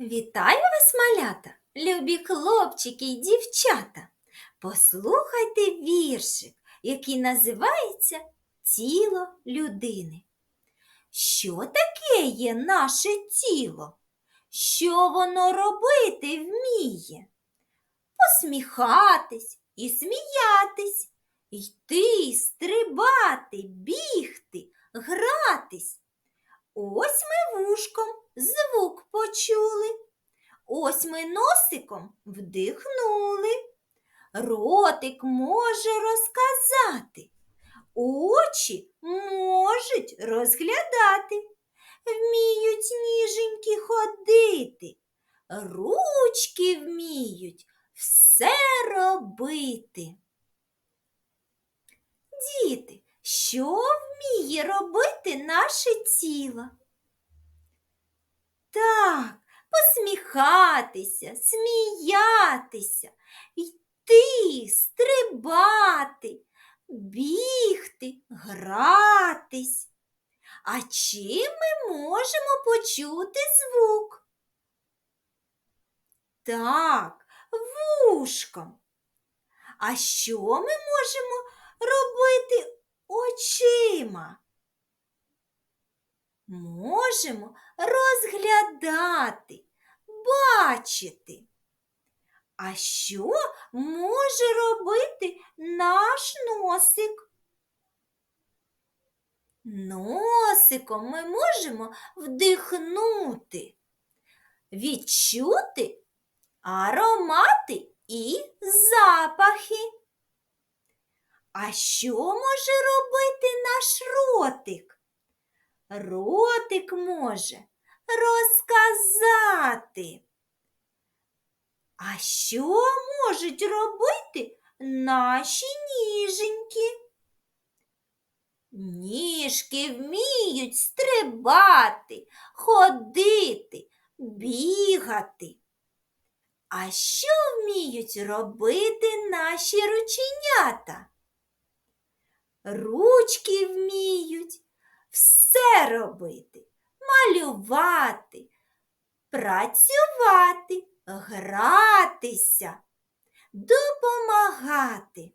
Вітаю вас, малята, любі хлопчики й дівчата. Послухайте віршик, який називається Тіло людини. Що таке є наше тіло? Що воно робити вміє? Посміхатись і сміятись, йти, стрибати, бігти, гратись. Ось ми вушком звук почули. Ось ми носиком вдихнули. Ротик може розказати, очі можуть розглядати, вміють ніженькі ходити, ручки вміють все робити. Діти, що вміє робити наше тіло? Так, посміхатися, сміятися, йти, стрибати, бігти, гратись. А чим ми можемо почути звук? Так, вушком. А що ми можемо робити очима? Можемо розглядати, бачити. А що може робити наш носик? Носиком ми можемо вдихнути, відчути аромати і запахи. А що може робити наш ротик? Ротик може розказати. А що можуть робити наші ніженьки? Ніжки вміють стрибати, ходити, бігати. А що вміють робити наші рученята? Ручки вміють все робити, малювати, працювати, гратися, допомагати.